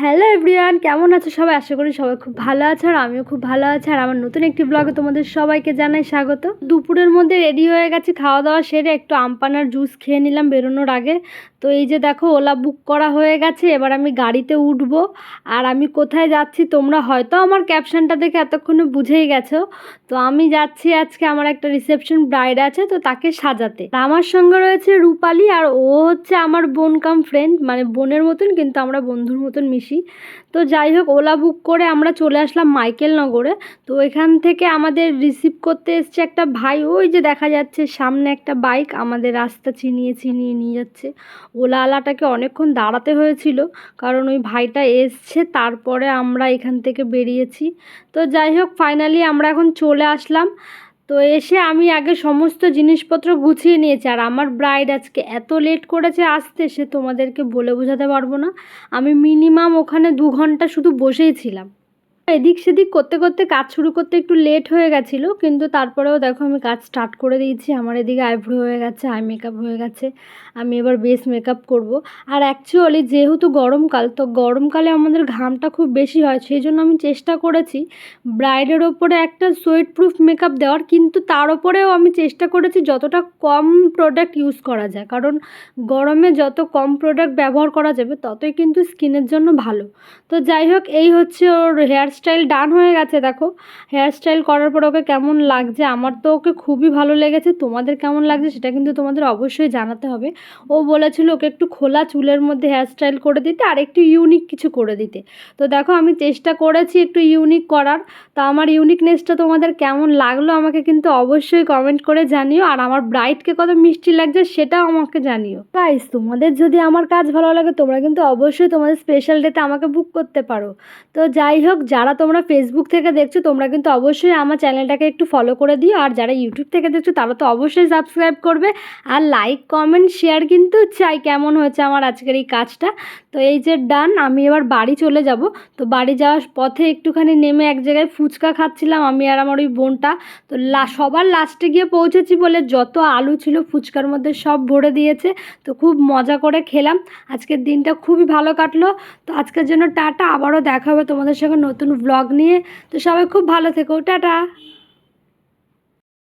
Hello everyone কেমন আছো সবাই? আশা করি সবাই খুব ভালো আছে আর আমিও খুব ভালো আছি। আর আমার নতুন একটি ব্লগে তোমাদের সবাইকে জানাই স্বাগত। দুপুরের মধ্যে রেডি হয়ে গেছে খাওয়া দাওয়া সেরে একটু আমপানার জুস খেয়ে নিলাম বেরোনোর আগে। তো এই যে দেখো, ওলা বুক করা হয়ে গেছে, এবার আমি গাড়িতে উঠবো। আর আমি কোথায় যাচ্ছি তোমরা হয়তো আমার ক্যাপশনটা দেখে এতক্ষণে বুঝেই গেছো। তো আমি যাচ্ছি আজকে আমার একটা রিসেপশন ব্রাইড আছে, তো তাকে সাজাতে। আমার সঙ্গে রয়েছে রূপালি, আর ও হচ্ছে আমার বোন কাম ফ্রেন্ড মানে বোনের মতন, কিন্তু আমরা বন্ধুর মতন মিশি। তো যাই হোক, ওলা বুক করে আমরা চলে আসলাম মাইকেল নগরে তো এখান থেকে আমাদের রিসিভ করতে এসছে একটা ভাই, ওই যে দেখা যাচ্ছে সামনে একটা বাইক আমাদের রাস্তা চিনিয়ে চিনিয়ে নিয়ে যাচ্ছে। ওলাওয়ালাটাকে অনেকক্ষণ দাঁড়াতে হয়েছিল, কারণ ওই ভাইটা এসছে, তারপরে আমরা এখান থেকে বেরিয়েছি। তো যাই হোক ফাইনালি আমরা এখন চলে আসলাম। তো এসে আমি আগে সমস্ত জিনিসপত্র গুছিয়ে নিয়েছি। আর আমার ব্রাইড আজকে এত লেট করেছে আসতে, সে তোমাদেরকে বলে বোঝাতে পারব না। আমি মিনিমাম ওখানে দু ঘণ্টা শুধু বসেই ছিলাম। এদিক সেদিক করতে করতে কাজ শুরু করতে একটু লেট হয়ে গেছিল, কিন্তু তারপরেও দেখো আমি কাজ স্টার্ট করে দিয়েছি। আমার এদিকে আইব্রো হয়ে গেছে আই মেকআপ হয়ে গেছে। আমি এবার বেস মেকআপ করব। আর অ্যাকচুয়ালি যেহেতু গরমকাল, তো গরমকালে আমাদের ঘামটা খুব বেশি হয়, সেই জন্য আমি চেষ্টা করেছি ব্রাইডের ওপরে একটা সোয়েট প্রুফ মেকআপ দেওয়ার, কিন্তু তার ওপরেও আমি চেষ্টা করেছি যতটা কম প্রোডাক্ট ইউজ করা যায়। কারণ গরমে যত কম প্রোডাক্ট ব্যবহার করা যাবে, ততই কিন্তু স্কিনের জন্য ভালো। তো যাই হোক, এই হচ্ছে ওর হেয়ার স্টাইল ডান হয়ে গেছে, দেখো। হেয়ার স্টাইল করার পর ওকে কেমন লাগছে? আমার তো ওকে খুবই ভালো লেগেছে। তোমাদের কেমন লাগছে সেটা কিন্তু তোমাদের অবশ্যই জানাতে হবে। ও বলেছিল ওকে একটু খোলা চুলের মধ্যে হেয়ার স্টাইল করে দিতে আর একটু ইউনিক কিছু করে দিতে। তো দেখো, আমি চেষ্টা করেছি একটু ইউনিক করার। তো আমার ইউনিকনেসটা তোমাদের কেমন লাগল আমাকে কিন্তু অবশ্যই কমেন্ট করে জানিও। আর আমার ব্রাইডকে কত মিষ্টি লাগছে সেটাও আমাকে জানিও। গাইস তোমাদের যদি আমার কাজ ভালো লাগে তোমরা কিন্তু অবশ্যই তোমাদের স্পেশাল ডেতে আমাকে বুক করতে পারো। তো যাই হোক, যারা তোমরা ফেসবুক থেকে দেখছ, তোমরা কিন্তু অবশ্যই আমার চ্যানেলটাকে একটু ফলো করে দিও। আর যারা ইউটিউব থেকে দেখছ, তারা তো অবশ্যই সাবস্ক্রাইব করবে। আর লাইক কমেন্ট শেয়ার কিন্তু চাই কেমন হয়েছে আমার আজকের এই কাজটা। তো এই যে ডান আমি এবার বাড়ি চলে যাব। তো বাড়ি যাওয়ার পথে একটুখানি নেমে এক জায়গায় ফুচকা খাচ্ছিলাম আমি আর আমার ওই বোনটা। তো সবার লাস্টে গিয়ে পৌঁছেছি বলে যত আলু ছিল ফুচকার মধ্যে সব ভরে দিয়েছে। তো খুব মজা করে খেলাম। আজকের দিনটা খুবই ভালো কাটলো। তো আজকের জন্য টাটা, আবারও দেখা হবে তোমাদের সঙ্গে নতুন ব্লগ নিয়ে। তো সবাই খুব ভালো থেকো। টাটা।